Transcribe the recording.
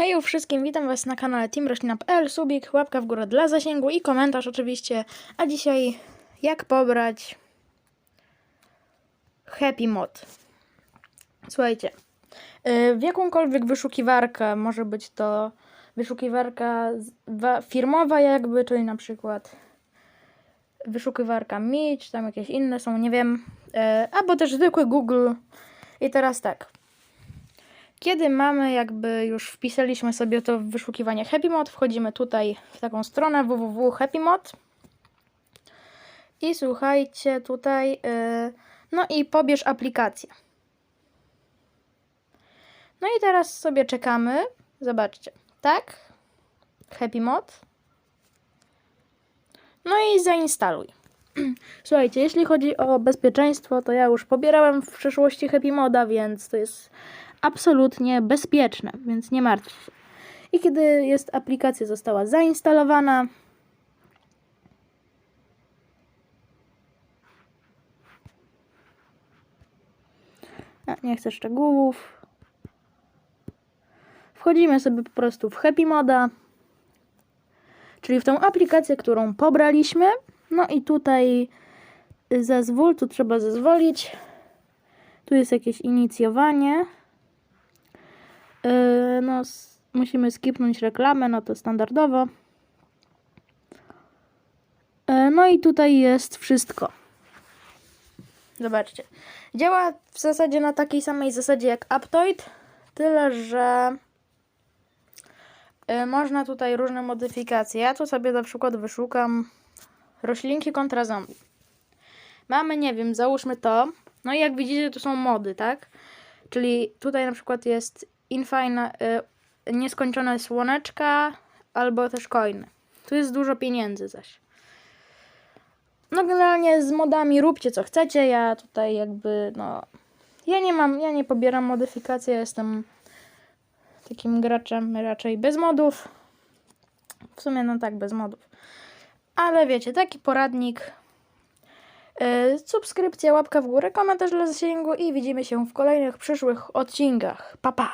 Hej wszystkim, witam was na kanale teamroślina.pl, subik, łapka w górę dla zasięgu i komentarz oczywiście. A dzisiaj jak pobrać Happy Mod. Słuchajcie, yy, w jakąkolwiek wyszukiwarkę, może być to wyszukiwarka firmowa jakby, czyli na przykład wyszukiwarka Mi, czy tam jakieś inne są, nie wiem, yy, albo też zwykły Google. I teraz tak, kiedy mamy jakby już wpisaliśmy sobie to w wyszukiwanie Happy Mod, wchodzimy tutaj w taką stronę www.happymod i słuchajcie tutaj, yy, no i pobierz aplikację. No i teraz sobie czekamy, zobaczcie, tak, Happy Mod, no i zainstaluj. Słuchajcie, jeśli chodzi o bezpieczeństwo, to ja już pobierałem w przeszłości Happy Moda, więc to jest absolutnie bezpieczne, więc nie martw się. I kiedy jest aplikacja została zainstalowana, nie chcę szczegółów. Wchodzimy sobie po prostu w Happy Moda, czyli w tą aplikację, którą pobraliśmy. No i tutaj zezwól, tu trzeba zezwolić. Tu jest jakieś inicjowanie. Yy, no, musimy skipnąć reklamę, no to standardowo. Yy, no i tutaj jest wszystko. Zobaczcie. Działa w zasadzie na takiej samej zasadzie jak Aptoid, tyle że yy, można tutaj różne modyfikacje. Ja tu sobie na przykład wyszukam roślinki kontra zombie. Mamy, nie wiem, załóżmy to. No i jak widzicie, to są mody, tak? Czyli tutaj na przykład jest infine, y, nieskończone słoneczka albo też coiny. Tu jest dużo pieniędzy zaś. No generalnie z modami róbcie co chcecie. Ja tutaj jakby no ja nie mam, ja nie pobieram modyfikacji, ja jestem takim graczem raczej bez modów. W sumie no tak, bez modów. Ale wiecie, taki poradnik. Yy, subskrypcja, łapka w górę, komentarz dla zasięgu i widzimy się w kolejnych przyszłych odcinkach. Pa pa!